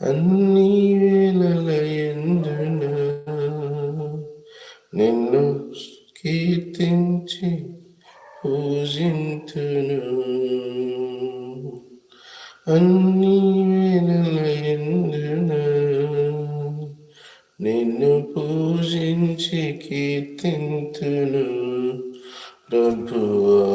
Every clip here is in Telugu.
అన్ని వేళల నిన్ను కీర్తించి పూజింతును అన్ని వేళల నిన్ను పూజించి కీర్తింతును. ప్రభువా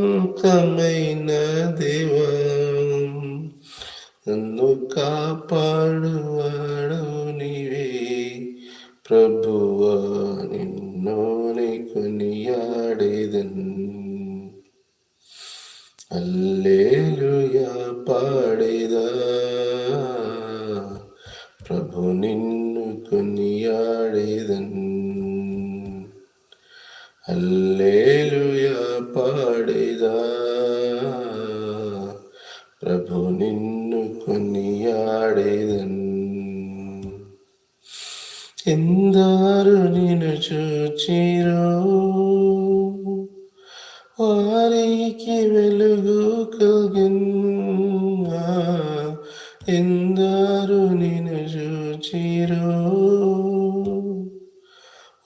నమ్మకమైన దేవా నన్ను కాపాడువాడు నీవే ప్రభువా నిన్నోని కొనియాడేదన్ అల్లేలుయా పాడేదా దారు నిన్ను చూచిరో. వారికి వెలుగు కలిగిన్ ఎందారు నిన్ను చూచిరో.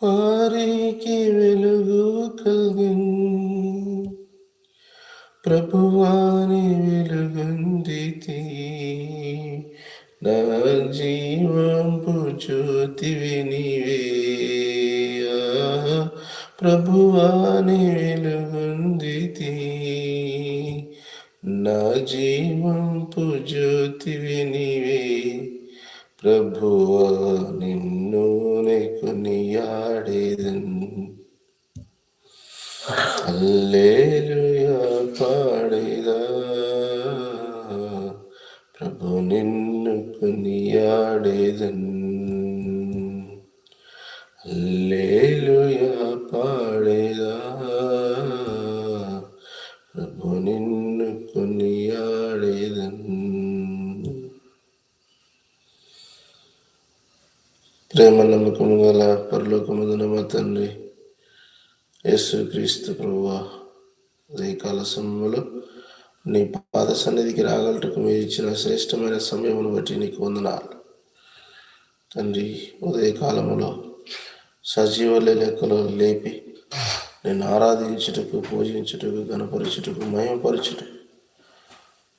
వారికి వెలుగు కలిగిన ప్రభువాని వెలుగొందితి నా జీవంపు జ్యోతివి నీవే ప్రభువాని వెలుగొందితి నా జీవంపు జ్యోతివి నీవే ప్రభువా నిన్ను కొనియాడేదన్. అల్లేలుయా. నిన్ను కొనియాడేదన్ అల్లేలుయా పాడేదా? ప్రభు నిన్ను ప్రేమ నమ్మకము గల పరలోకముదన మా తండ్రి యేసు క్రీస్తు ప్రభువా ఉదయకాల సమయంలో నీ పాద సన్నిధికి రాగలటకు మీరు ఇచ్చిన శ్రేష్టమైన సమయమును బట్టి నీకు వందనాలు. తండ్రి ఉదయకాలములో సజీవ లెక్కలో లేపి నేను ఆరాధించుటకు పూజించుటకు గణపరచుటకు మయపరచుటకు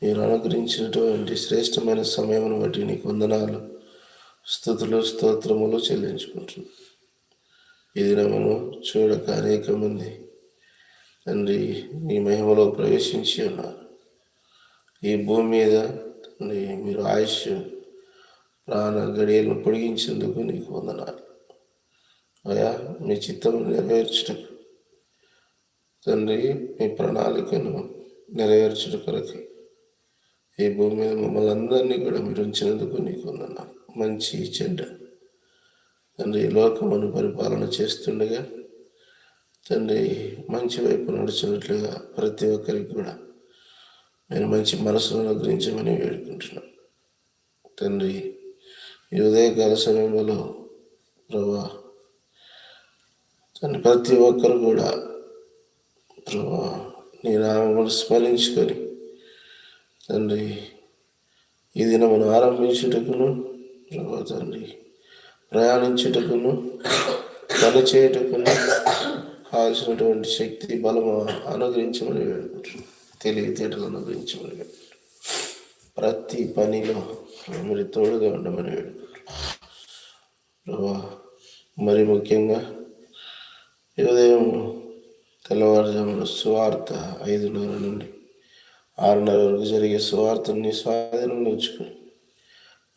మీరు అనుగ్రహించినటువంటి శ్రేష్టమైన సమయమును బట్టి నీకు వందనాలు స్థుతులు స్తోత్రములు చెల్లించుకుంటున్నాను ఈ దినమును చూడక అనేక మంది తండ్రి నీ మహిమలో ప్రవేశించి ఉన్నారు. ఈ భూమి మీద తండ్రి మీరు ఆయుష్ ప్రాణ గడియలను పొడిగించేందుకు నీకు వందనాలు. అయా మీ చిత్తం నెరవేర్చుటకు తండ్రి మీ ప్రణాళికను నెరవేర్చుట కొరకు ఈ భూమి మీద మమ్మల్ని అందరినీ కూడా మీరు ఉంచినందుకు నీకు వందనాలు. మంచి చెడ్డ. తండ్రి లోకమును పరిపాలన చేస్తుండగా తండ్రి మంచి వైపు నడిచినట్లుగా ప్రతి ఒక్కరికి కూడా నేను మంచి మనసును అనుగ్రహించమని వేడుకుంటున్నాను. తండ్రి ఈ ఉదయకాల సమయంలో ప్రభా తండ్రి ప్రతి ఒక్కరు కూడా ప్రభా నీ నామమును స్మరించుకొని తండ్రి ఈ దినమును ఆరంభించుటకును ప్రభా తండ్రి ప్రయాణించుటకును పని చేయుటకును కావాల్సినటువంటి శక్తి బలము అనుగ్రహించమని వేడుకుంటున్నాను. తెలివితేటలను గురించి వేడుకుంటున్నాను ప్రతి పనిలో మరి తోడుగా ఉండమని వేడుకుంటున్నాను. ప్రభా మరి ముఖ్యంగా ఉదయం తెల్లవారుజామున సువార్త ఐదున్నర నుండి ఆరున్నర వరకు జరిగే సువార్తని స్వాధీనంలో ఉంచుకొని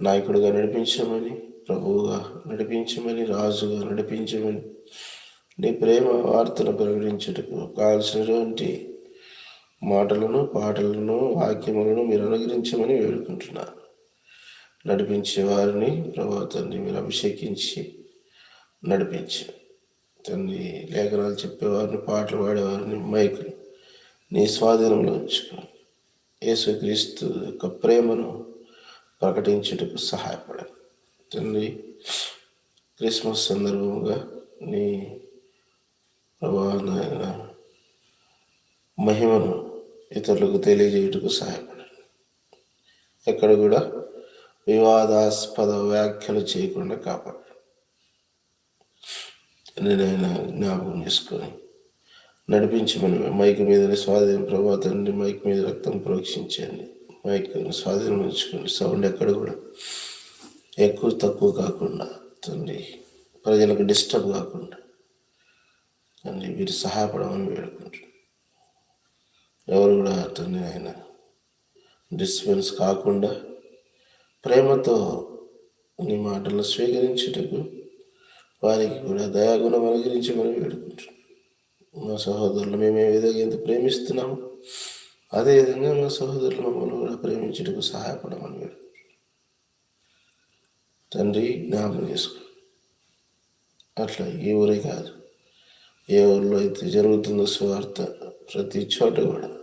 నాయకుడిగా నడిపించమని ప్రభువుగా నడిపించమని రాజుగా నడిపించమని నీ ప్రేమ వార్తను ప్రకటించుటకు కావలసినటువంటి మాటలను పాటలను వాక్యములను మీరు అనుగ్రహించమని వేడుకుంటున్నారు నడిపించే వారిని ప్రభావ మీరు అభిషేకించి నడిపించి. తండ్రి లేఖనాలు చెప్పేవారిని పాటలు పాడేవారిని మైకులు నీ స్వాధీనంలో ఉంచుకో. యేసుక్రీస్తు యొక్క ప్రేమను ప్రకటించుటకు సహాయపడాలి తండ్రి క్రిస్మస్ సందర్భముగా నీ ప్రభావ మహిమను ఇతరులకు తెలియజేయుటకు సహాయపడండి. ఎక్కడ కూడా వివాదాస్పద వ్యాఖ్యలు చేయకుండా కాపాడండి. నేనైనా జ్ఞాపకం చేసుకొని నడిపించమని మైక్ మీద స్వాధీనం ప్రభావ తండ్రి మైక్ మీద రక్తం ప్రోక్షించండి. మైక్ స్వాధీనం ఉంచుకోండి. సౌండ్ ఎక్కడ కూడా ఎక్కువ తక్కువ కాకుండా తండ్రి ప్రజలకు డిస్టర్బ్ కాకుండా తండ్రి వీరు సహాయపడమని వేడుకుంటున్నాను ఎవరు కూడా అతన్ని ఆయన డిస్టర్బెన్స్ కాకుండా ప్రేమతో నీ మాటలను స్వీకరించుటకు వారికి కూడా దయాగుణం అనుగ్రహించి మనం వేడుకుంటున్నాం మా సహోదరులు మేము ఏ విధంగా ఎంత ప్రేమిస్తున్నాము అదేవిధంగా మా సహోదరులు మమ్మల్ని కూడా ప్రేమించుటకు సహాయపడమని వేడుకుంటున్నాం తండ్రి జ్ఞాపకం చేసుకో. అట్లా ఈ ఊరే కాదు. ఏ ఊరిలో అయితే జరుగుతుందో స్వార్థ ప్రతి చోట కూడా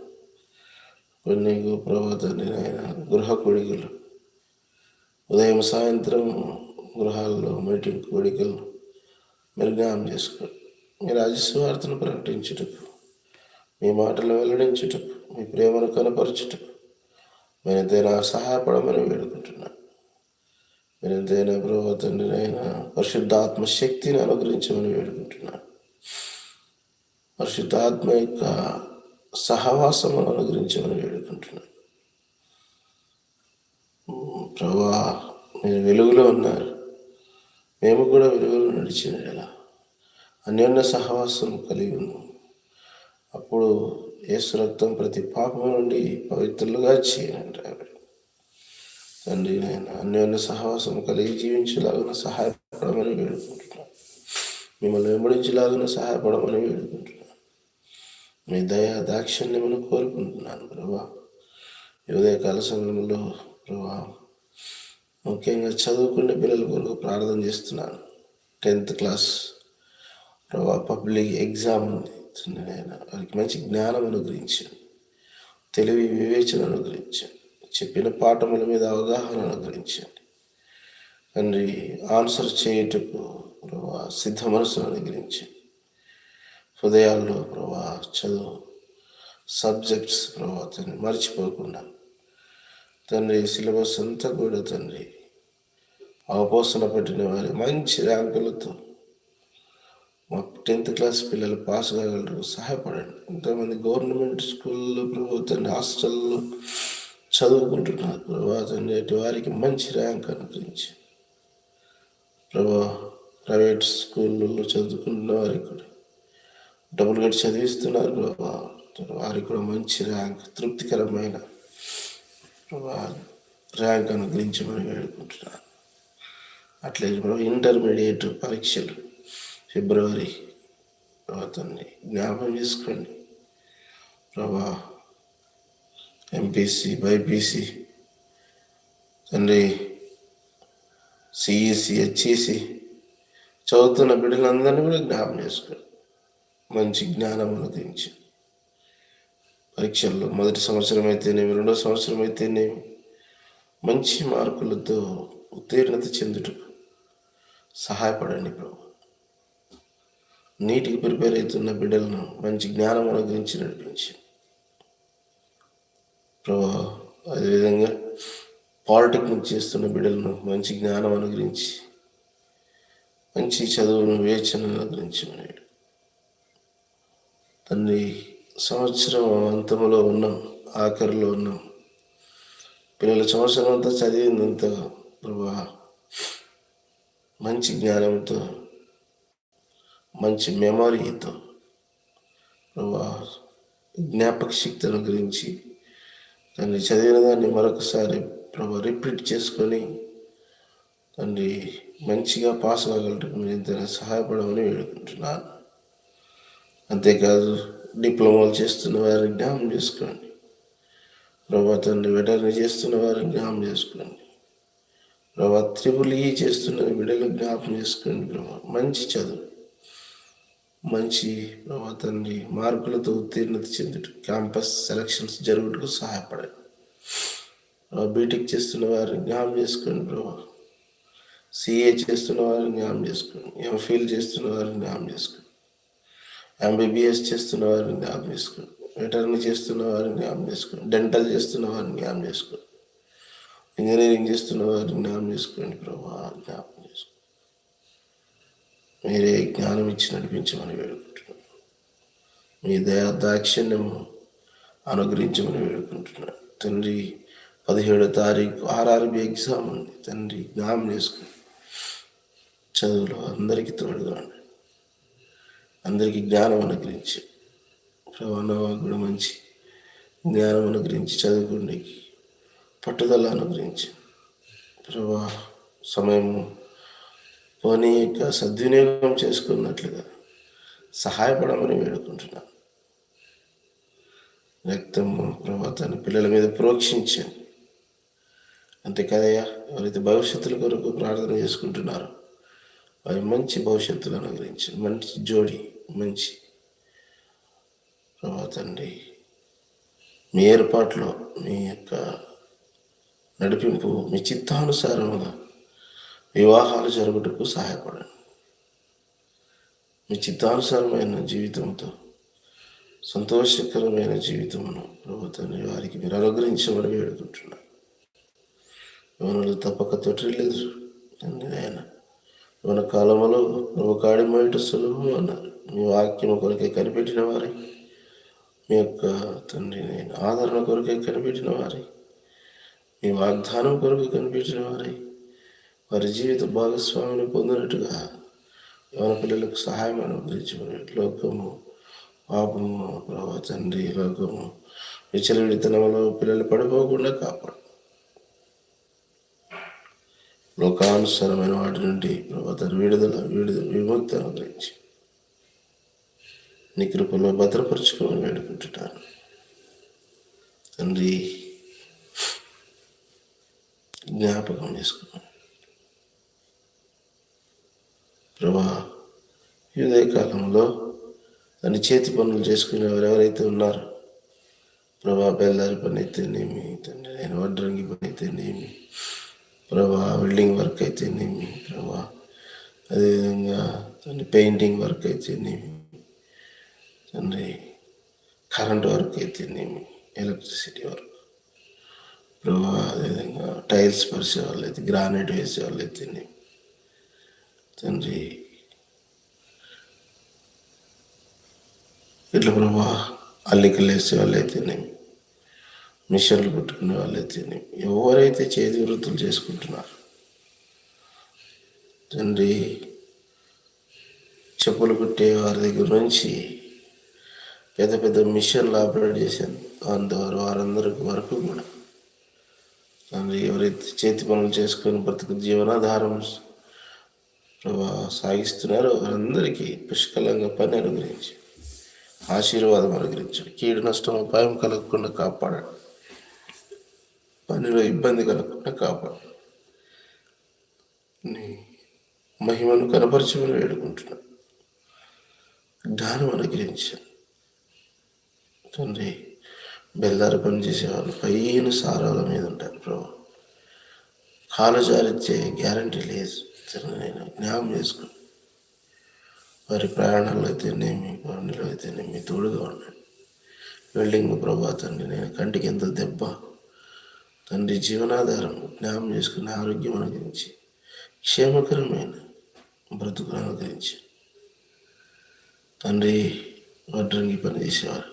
కొన్ని ప్రభాతాన్ని ఆయన గృహ కొడికలు ఉదయం సాయంత్రం గృహాల్లో మీటింగ్ కోడికలు మీరు జ్ఞాపం చేసుకోండి మీ రాజస్వార్తను ప్రకటించుటకు మీ మాటలు వెల్లడించుటకు మీ ప్రేమను కనపరచుటకు మీరు ఎంతైనా సహాయపడమని వేడుకుంటున్నాను మీరు ఎంతైనా ప్రభావ తండ్రినైనా పరిశుద్ధాత్మ శక్తిని అనుగ్రహించమని వేడుకుంటున్నాను పరిశుద్ధాత్మ యొక్క సహవాసమును అనుగ్రహించమని వేడుకుంటున్నాను ప్రభా మీరు వెలుగులో ఉన్నారు. మేము కూడా వెలుగులో నడిచిన ఎలా అన్యోన్య సహవాసం కలిగి ఉన్నాం. అప్పుడు యేసు రక్తం ప్రతి పాపం నుండి పవిత్రులుగా చేయనండి తండ్రి నేను అన్యోన్య సహవాసం కలిగి జీవించేలాగా సహాయపడమని వేడుకుంటున్నాను మిమ్మల్ని వెంబడించేలాగా సహాయపడమని వేడుకుంటున్నాను మీ దయ దాక్షిణ్యమును కోరుకుంటున్నాను ప్రభా. ఉదయకాల సమయంలో ప్రభా ముఖ్యంగా చదువుకునే పిల్లల కొరకు ప్రార్థన చేస్తున్నాను. టెన్త్ క్లాస్ ప్రభా పబ్లిక్ ఎగ్జామ్ ఉంది. నేను వారికి మంచి జ్ఞానం అనుగ్రహించండి తెలివి వివేచన అనుగ్రహించండి చెప్పిన పాఠముల మీద అవగాహన అనుగ్రహించండి తండ్రి ఆన్సర్ చేయుటకు ప్రభా సిద్ధ మనసును అనుగ్రహించండి హృదయాల్లో ప్రభా చదువు సబ్జెక్ట్స్ ప్రభా తండ్రి మర్చిపోకుండా. తండ్రి సిలబస్ అంతా కూడా తండ్రి అవపోసన పెట్టిన వారి మంచి ర్యాంకులతో మా టెన్త్ క్లాస్ పిల్లలు పాస్ కాగలరు సహాయపడండి. ఇంతమంది గవర్నమెంట్ స్కూల్లో ప్రభుత్వాన్ని హాస్టల్లో చదువుకుంటున్నారు ప్రభా తండ్రి వారికి మంచి ర్యాంక్ అనుగ్రహించి ప్రభా ప్రైవేట్ స్కూళ్ళల్లో చదువుకుంటున్న వారికి కూడా డబ్బులు కట్టి చదివిస్తున్నారు ప్రభా. వారికి కూడా మంచి ర్యాంక్ తృప్తికరమైన ప్రభా ర్యాంక్ అనుగ్రహించమని వేడుకుంటున్నాను. అట్లే ప్రభా ఇంటర్మీడియట్ పరీక్షలు ఫిబ్రవరి అతన్ని జ్ఞాపకం చేసుకోండి. ప్రభా ఎంపీసీ బైపీసీ తండ్రి సిఈసి హెచ్ఈసి చదువుతున్న బిడ్డలందరినీ కూడా జ్ఞాపం చేసుకోండి. మంచి జ్ఞానం అనుగ్రహించి. పరీక్షల్లో మొదటి సంవత్సరం అయితేనేమి రెండో సంవత్సరం అయితేనేమి మంచి మార్కులతో ఉత్తీర్ణత చెందుటకు సహాయపడండి ప్రభు. నీటికి ప్రిపేర్ అవుతున్న బిడ్డలను మంచి జ్ఞానం అనుగ్రహించి నడిపించి. ప్రభా అదేవిధంగా పాలిటెక్నిక్ చేస్తున్న బిడ్డలను మంచి జ్ఞానం అనుగ్రహించి మంచి చదువును వేచనను అనుగ్రహించమని తండ్రి సంవత్సరం అంతంలో ఉన్నాం ఆఖరిలో ఉన్నాం. పిల్లల సంవత్సరం అంతా చదివిందంతా ప్రభా మంచి జ్ఞానంతో మంచి మెమొరీతో ప్రభా జ్ఞాపక శక్తి గురించి దాన్ని చదివిన దాన్ని మరొకసారి ప్రభా రిపీట్ చేసుకొని తండ్రి మంచిగా పాస్ కాగలటకు మీరు సహాయపడమని వేడుకుంటున్నాను. అంతేకాదు డిప్లొమాలు చేస్తున్న వారిని జ్ఞాపం చేసుకోండి. ప్రభా తండ్రి వెటర్ని చేస్తున్న వారిని జ్ఞాపం చేసుకోండి. ప్రభా త్రిపుల్ ఈ చేస్తున్న బిడ్డలు జ్ఞాపం చేసుకోండి ప్రభా. మంచి చదువు మంచి ప్రభా తండ్రి మార్కులతో ఉత్తీర్ణత చెందుట క్యాంపస్ సెలక్షన్స్ జరుగుటకు సహాయపడండి. బీటెక్ చేస్తున్న వారిని జ్ఞాపం చేసుకోండి ప్రభా. సిఏ చేస్తున్న వారిని జ్ఞాపం చేసుకోండి. ఎంఫిల్ చేస్తున్న వారిని జ్ఞాపం చేసుకోండి. ఎంబీబీఎస్ చేస్తున్న వారిని జ్ఞాపం చేసుకోండి వెటర్నరీ చేస్తున్న వారిని జ్ఞాపం చేసుకోండి డెంటల్ చేస్తున్న వారిని జ్ఞాపం చేసుకోండి ఇంజనీరింగ్ చేస్తున్న వారిని జ్ఞాపం చేసుకోండి ప్రభా. జ్ఞాపం చేసుకోండి మీరే జ్ఞానం ఇచ్చి నడిపించమని వేడుకుంటున్నాను మీ దయా దాక్షిణ్యము అనుగ్రహించమని వేడుకుంటున్నాను తండ్రి పదిహేడో తారీఖు ఆర్ఆర్బి ఎగ్జామ్ ఉంది. తండ్రి జ్ఞాపం చేసుకుని చదువులో అందరికీ తోడుగా ఉండండి. అందరికీ జ్ఞానం అనుగ్రహించి. ప్రభావ కూడా మంచి జ్ఞానం అనుగ్రహించి. చదువుకుండే. పట్టుదల అనుగ్రహించి. ప్రభా సమయము పోనీ యొక్క సద్వినియోగం చేసుకున్నట్లుగా సహాయపడమని వేడుకుంటున్నాను రక్తము ప్రభా తన పిల్లల మీద ప్రోక్షించండి. అంతేకాదయ్యా ఎవరైతే భవిష్యత్తుల కొరకు ప్రార్థన చేసుకుంటున్నారో అవి మంచి భవిష్యత్తులు అనుగ్రహించండి మంచి జోడి మంచి ప్రభా తండ్రి. మీ ఏర్పాట్లో మీ యొక్క నడిపింపు మీ చిత్తానుసారముగా వివాహాలు జరుగుటకు సహాయపడండి. మీ చిత్తానుసారమైన జీవితంతో సంతోషకరమైన జీవితమును ప్రభుత్వాన్ని వారికి మీరు అనుగ్రహించమని వేడుకుంటున్నాను. యువనులు తప్పక తొట్టిలేదు తండ్రి ఆయన మన కాలంలో నువ్వు కాడి మొయట సులువు అన్నారు. మీ వాక్యము కొరకే కనిపెట్టిన వారి. మీ యొక్క తండ్రి నేను ఆదరణ కొరకే కనిపెట్టిన వారి. మీ వాగ్దానం కొరకు కనిపెట్టిన వారి. వారి జీవిత భాగస్వామిని పొందినట్టుగా యువన పిల్లలకు సహాయం అనుగ్రహించమని లోకము పాపము ప్రభావ తండ్రి లోకము విచలవిడితనంలో పిల్లలు పడిపోకుండా కాపాడు. లోకానుసారమైన వాటి నుండి ప్రభావ విడుదల విడుదల విముక్తి అనుగ్రహించి నీ కృపలో భద్రపరుచుకోమని వేడుకుంటున్నాను. తండ్రి జ్ఞాపకం చేసుకున్నాను. ప్రభా ఈ కాలంలో దాని చేతి పనులు చేసుకునేవారు ఎవరైతే ఉన్నారో ప్రభా బెల్లారి పని అయితేనేమి తండ్రి నేను వడ్రంగి పని అయితేనేమి బిల్డింగ్ వెల్డింగ్ వర్క్ అయితేనేమి ప్రభా. అదేవిధంగా తండ్రి పెయింటింగ్ వర్క్ అయితేనేమి తండ్రి కరెంట్ వర్క్ అయితేనేమి ఎలక్ట్రిసిటీ వర్క్ ప్రభా అదేవిధంగా టైల్స్ పరిచే వాళ్ళు అయితే గ్రానైట్ వేసే వాళ్ళు అయితేనేమి తండ్రి ఇట్లా ప్రభా? అల్లికలు వేసే వాళ్ళు అయితేనేమి మిషన్లు కుట్టుకునే వాళ్ళు అయితేనేమి ఎవరైతే చేతి వృత్తులు చేసుకుంటున్నారు తండ్రి చెప్పులు కుట్టే వారి దగ్గర నుంచి పెద్ద పెద్ద మిషన్లు ఆపరేట్ చేశాను. అందువారు వారందరి వరకు కూడా. తండ్రి ఎవరైతే చేతి పనులు చేసుకొని బ్రతుకు జీవనాధారం ప్రభా సాగిస్తున్నారో వారందరికీ పుష్కలంగా పని అనుగ్రహించి ఆశీర్వాదం అనుగ్రహించండి. కీడు నష్టం అపాయం కలగకుండా కాపాడండి. పనిలో ఇబ్బంది కలగకుండా కాపాడు నీ మహిమను కనపరచమని వేడుకుంటున్నాను జ్ఞానం అనుగ్రహించాను తండ్రి బెల్లార పని చేసేవాళ్ళు పైన సారాల మీద ఉంటారు ప్రభు. కాలు జారిచ్చే గ్యారంటీ లేదు. నేను జ్ఞాపం చేసుకుని వారి ప్రయాణాల్లో అయితేనేమి పనులు అయితేనేమి తోడుగా ఉండండి. వెల్డింగ్ ప్రభా తండ్రి నేను కంటికి ఎంత దెబ్బ. తండ్రి జీవనాధారం జ్ఞాపం చేసుకుని ఆరోగ్యం అనుగ్రహించి క్షేమకరమైన బ్రతుకును అనుగ్రహించి తండ్రి వడ్రంగి పని చేసేవారు.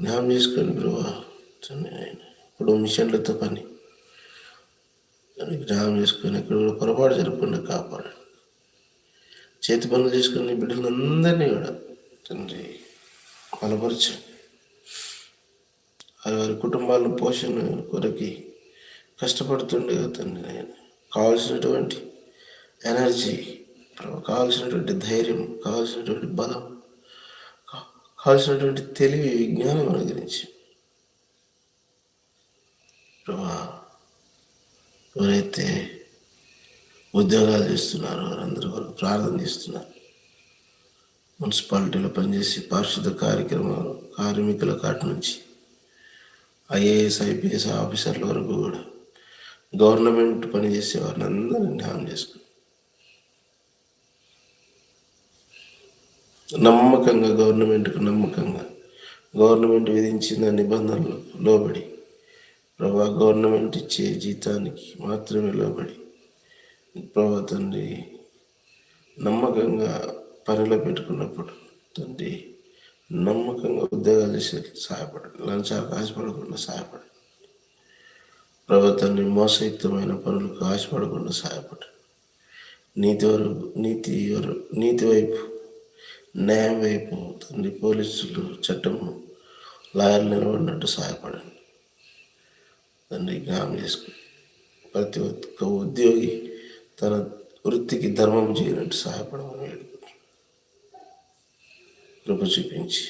జ్ఞాపం చేసుకొని ప్రభా తండ్రి ఆయన ఇప్పుడు మిషన్లతో పని. జ్ఞాపం చేసుకొని ఎక్కడ కూడా పొరపాటు జరగకుండా కాపాడు చేతి పనులు చేసుకుని బిడ్డలందరినీ కూడా తండ్రి బలపరచండి. వారి వారి కుటుంబాల పోషణ కొరకి కష్టపడుతుండే తండ్రి ఆయన కావాల్సినటువంటి ఎనర్జీ కావాల్సినటువంటి ధైర్యం కావాల్సినటువంటి బలం కావాల్సినటువంటి తెలివి విజ్ఞానం అనుగ్రహించి. ప్రభా ఎవరైతే ఉద్యోగాలు చేస్తున్నారో వారందరూ వరకు ప్రార్థన చేస్తున్నారు. మున్సిపాలిటీలో పనిచేసి పారిశుద్ధ కార్యక్రమాలు కార్మికుల కాటి నుంచి ఐఏఎస్ ఐపీఎస్ ఆఫీసర్ల వరకు కూడా గవర్నమెంట్ పనిచేసే వారిని అందరినీ జ్ఞానం చేసుకున్నారు నమ్మకంగా గవర్నమెంట్కు నమ్మకంగా గవర్నమెంట్ విధించిన నిబంధనలు లోబడి ప్రభా గవర్నమెంట్ ఇచ్చే జీతానికి మాత్రమే లోబడి ప్రభా తండ్రి నమ్మకంగా పనిలో పెట్టుకున్నప్పుడు తండ్రి నమ్మకంగా ఉద్యోగాలు చేసే సహాయపడండి లంచాలకు ఆశపడకుండా సహాయపడండి ప్రభుత్వాన్ని మోసయుక్తమైన పనులకు ఆశపడకుండా సహాయపడండి నీతి వరకు నీతి వరకు నీతి వైపు న్యాయం వైపు తండ్రి పోలీసులు చట్టము లాయర్లు నిలబడినట్టు సహాయపడండి. తండ్రి జ్ఞానం చేసుకుని ప్రతి ఒక్క ఉద్యోగి తన వృత్తికి ధర్మం చేయనట్టు సహాయపడమని వేడుకుంటున్నాను. కృప చూపించి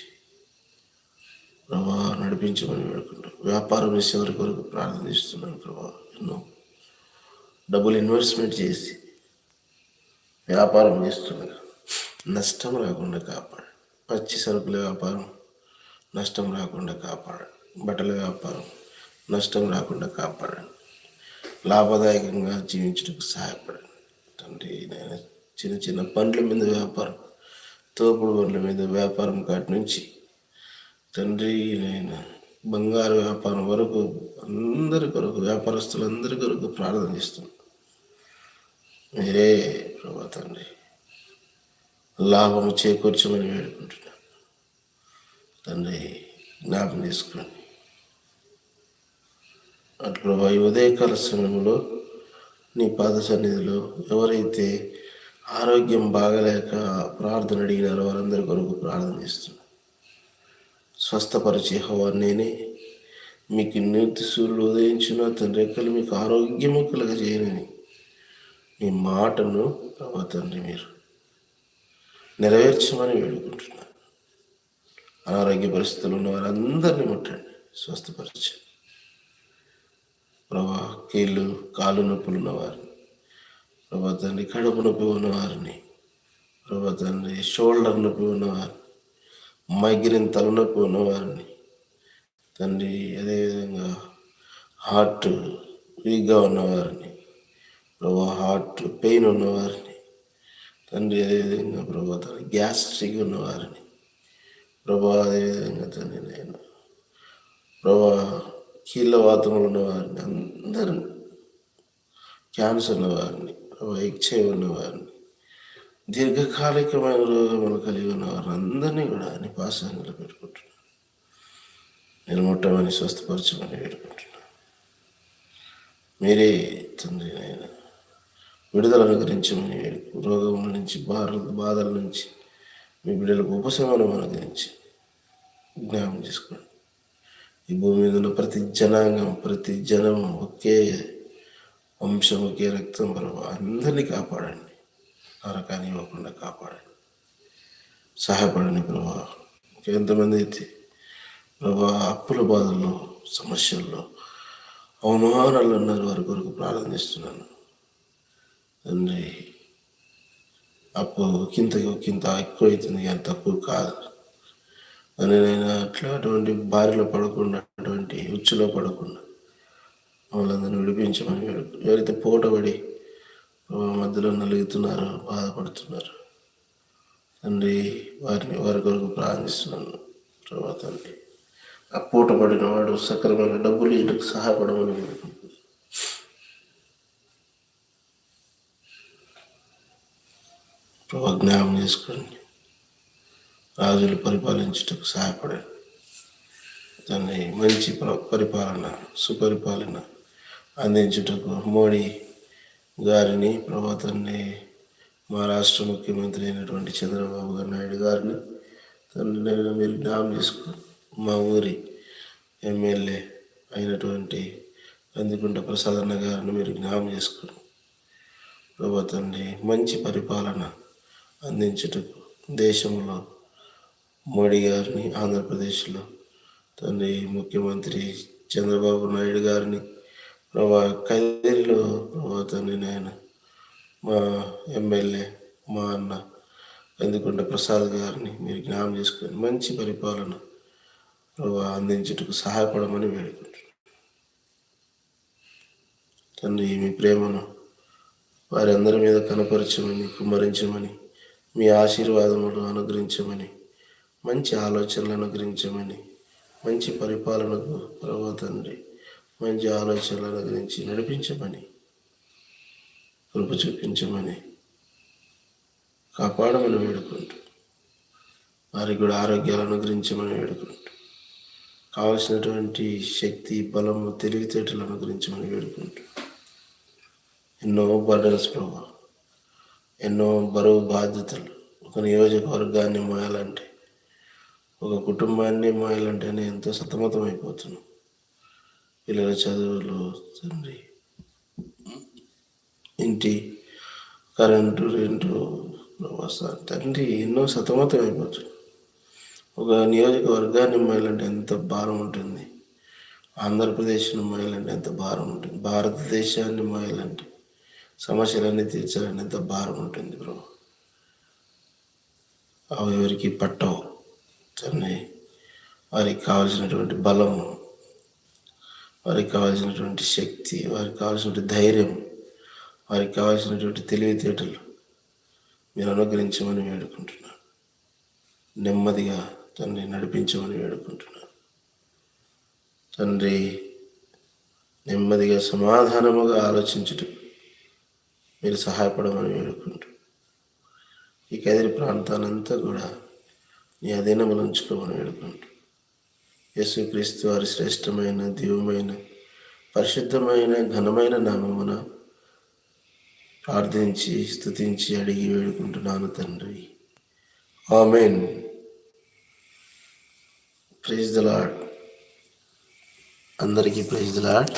ప్రభా నడిపించమని వేడుకుంటాం వ్యాపారం చేసేవారి కొరకు వరకు ప్రార్థన చేస్తున్నాను ప్రభా. ఎన్నో డబ్బులు ఇన్వెస్ట్మెంట్ చేసి వ్యాపారం చేస్తున్నారు నష్టం రాకుండా కాపాడండి. పచ్చి సరుకుల వ్యాపారం నష్టం రాకుండా కాపాడండి. బట్టల వ్యాపారం నష్టం రాకుండా కాపాడండి. లాభదాయకంగా జీవించడానికి సహాయపడండి. తండ్రి నేను చిన్న చిన్న పండ్ల మీద వ్యాపారం తోపుడు పండ్ల మీద వ్యాపారం కాటి నుంచి తండ్రి నేను బంగారు వ్యాపారం వరకు అందరి కొరకు వ్యాపారస్తులందరి కొరకు ప్రార్థన చేస్తున్నాను. మీరే ప్రభా తండ్రి. లాభము చేకూర్చమని వేడుకుంటున్నాను. తండ్రి జ్ఞాపం చేసుకోండి. అటు ప్రభా ఈ ఉదయకాల సమయంలో నీ పాద సన్నిధిలో ఎవరైతే ఆరోగ్యం బాగలేక ప్రార్థన అడిగినారో వారందరి కొరకు ప్రార్థన చేస్తున్నాను. స్వస్థపరిచే హవా నేనే. మీకు నీతి సూర్యుడు ఉదయించిన తండ్రి రెక్కలు మీకు ఆరోగ్యము కలగజేయనని. మీ మాటను ప్రభా తండ్రి మీరు నెరవేర్చమని వేడుకుంటున్నాను అనారోగ్య పరిస్థితులు ఉన్న వారందరినీ ముట్టండి స్వస్థపరచండి. ప్రభా కీళ్ళు కాలు నొప్పులు ఉన్నవారిని ప్రభా తండ్రి కడుపు నొప్పి ఉన్నవారిని ప్రభా తండ్రి షోల్డర్ నొప్పి ఉన్నవారిని మైగ్రేన్ తలనొప్పి ఉన్నవారిని తండ్రి అదేవిధంగా హార్ట్ వీక్గా ఉన్నవారిని ప్రభా హార్ట్ పెయిన్ ఉన్నవారిని తండ్రి అదేవిధంగా ప్రభా తన గ్యాస్ట్రిక్ ఉన్నవారిని ప్రభా అదేవిధంగా తండ్రి నేను? ప్రభా కీళ్ళ వాతములు ఉన్నవారిని అందరిని. క్యాన్సర్ ఉన్నవారిని ప్రభా ఎక్చే ఉన్నవారిని దీర్ఘకాలికమైన రోగములు కలిగి ఉన్న వారిని అందరినీ కూడా నిపాసంలో పెట్టుకుంటున్నాను నిలముట్టమని స్వస్థపరచమని వేడుకుంటున్నాను మీరే తండ్రి నేను విడుదల అనుగ్రహించమని రోగముల నుంచి బాధ బాధల నుంచి మీ బిడ్డలకు ఉపశమనం అనుగ్రహించి జ్ఞాపం చేసుకోండి. ఈ భూమి మీద ఉన్న ప్రతి జనాంగం ప్రతి జనం ఒకే వంశం ఒకే రక్తం ప్రభు అందరినీ కాపాడండి. నరకాన్ని ఇవ్వకుండా కాపాడండి. సహాయపడండి ప్రభా. ఎంతమంది అయితే ప్రభా అప్పుల బాధల్లో సమస్యల్లో అవమానాలు ఉన్నారు వారి కొరకు ప్రార్థనిస్తున్నాను ఉన్నాయి తండ్రి అప్పు ఒకంత ఒకంత ఎక్కువ అవుతుంది కానీ తక్కువ కాదు. అని నేను అట్లా అటువంటి బారిలో పడకుండా అటువంటి ఉచ్చులో పడకుండా వాళ్ళందరినీ విడిపించమని వేడుకు ఎవరైతే పూటబడి మధ్యలో నలుగుతున్నారో బాధపడుతున్నారు. తండ్రి వారిని వారి కొరకు ప్రార్థిస్తున్నాను. తర్వాత తండ్రి. ఆ పూట పడిన వాడు సక్రమైన డబ్బులు ఇంటికి సహాయపడమని వేడుకుంటున్నాను ప్రభు జ్ఞాపం చేసుకోండి. రాజులు పరిపాలించుటకు సహాయపడండి. దాన్ని మంచి పరిపాలన సుపరిపాలన అందించుటకు మోడీ గారిని ప్రభుత్వాన్ని మా రాష్ట్ర ముఖ్యమంత్రి అయినటువంటి చంద్రబాబు గారు నాయుడు గారిని తండ్రి నేను మీరు జ్ఞాపం చేసుకో మా ఊరి ఎమ్మెల్యే అయినటువంటి అందుకుంట ప్రసాదన్న గారిని మీరు జ్ఞాపం చేసుకోండి. ప్రభాతండి మంచి పరిపాలన అందించుటకు దేశంలో మోడీ గారిని ఆంధ్రప్రదేశ్లో తండ్రి ముఖ్యమంత్రి చంద్రబాబు నాయుడు గారిని ప్రభా కదిరిలో ప్రభా తండ్రి నాయన మా ఎమ్మెల్యే మా అన్న కందికొండ ప్రసాద్ గారిని మీరు జ్ఞాపం చేసుకొని మంచి పరిపాలన ప్రభా అందించుటకు సహాయపడమని వేడుకుంటున్నాను తండ్రి మీ ప్రేమను వారి అందరి మీద కనపరచమని కుమ్మరించమని మీ ఆశీర్వాదములు అనుగ్రహించమని మంచి ఆలోచనలు అనుగ్రహించమని మంచి పరిపాలనకు ప్రభు తండ్రి మంచి ఆలోచనలు అనుగ్రహించి నడిపించమని కృప చూపించమని కాపాడమని వేడుకుంటూ వారికి కూడా ఆరోగ్యాలు అనుగ్రహించమని వేడుకుంటూ కావలసినటువంటి శక్తి బలము తెలివితేటలు అనుగ్రహించమని వేడుకుంటూ ఎన్నో బర్డన్స్ ప్రభావం ఎన్నో బరువు బాధ్యతలు. ఒక నియోజకవర్గాన్ని మోయాలంటే ఒక కుటుంబాన్ని మోయాలంటేనే ఎంతో సతమతం అయిపోతున్నాం పిల్లల చదువులు తండ్రి ఇంటి కరెంటు రెంటు తండ్రి ఎన్నో సతమతం అయిపోతుంది ఒక నియోజకవర్గాన్ని మోయాలంటే ఎంత భారం ఉంటుంది. ఆంధ్రప్రదేశ్ని మోయాలంటే ఎంత భారం ఉంటుంది. భారతదేశాన్ని మోయాలంటే సమస్యలన్నీ తీర్చాలని ఎంత భారం ఉంటుంది బ్రో. అవి ఎవరికి పట్టవు. తన్ని వారికి కావలసినటువంటి బలము వారికి కావాల్సినటువంటి శక్తి వారికి కావాల్సినటువంటి ధైర్యం వారికి కావాల్సినటువంటి తెలివితేటలు మీరు అనుగ్రహించమని వేడుకుంటున్నాను. నెమ్మదిగా తండ్రి నడిపించమని వేడుకుంటున్నాను. తండ్రి నెమ్మదిగా సమాధానముగా ఆలోచించుటకు మీరు సహాయపడమని వేడుకుంటూ ఈ కదిరి ప్రాంతానంతా కూడా నీ అధీనములు ఉంచుకోమని వేడుకుంటూ యేసుక్రీస్తు వారి శ్రేష్టమైన దివ్యమైన పరిశుద్ధమైన ఘనమైన నామమున ప్రార్థించి స్థుతించి అడిగి వేడుకుంటున్నాను తండ్రి. ఆమెన్. ప్రైజ్ ద లాడ్ అందరికీ ప్రైజ్ ద లాడ్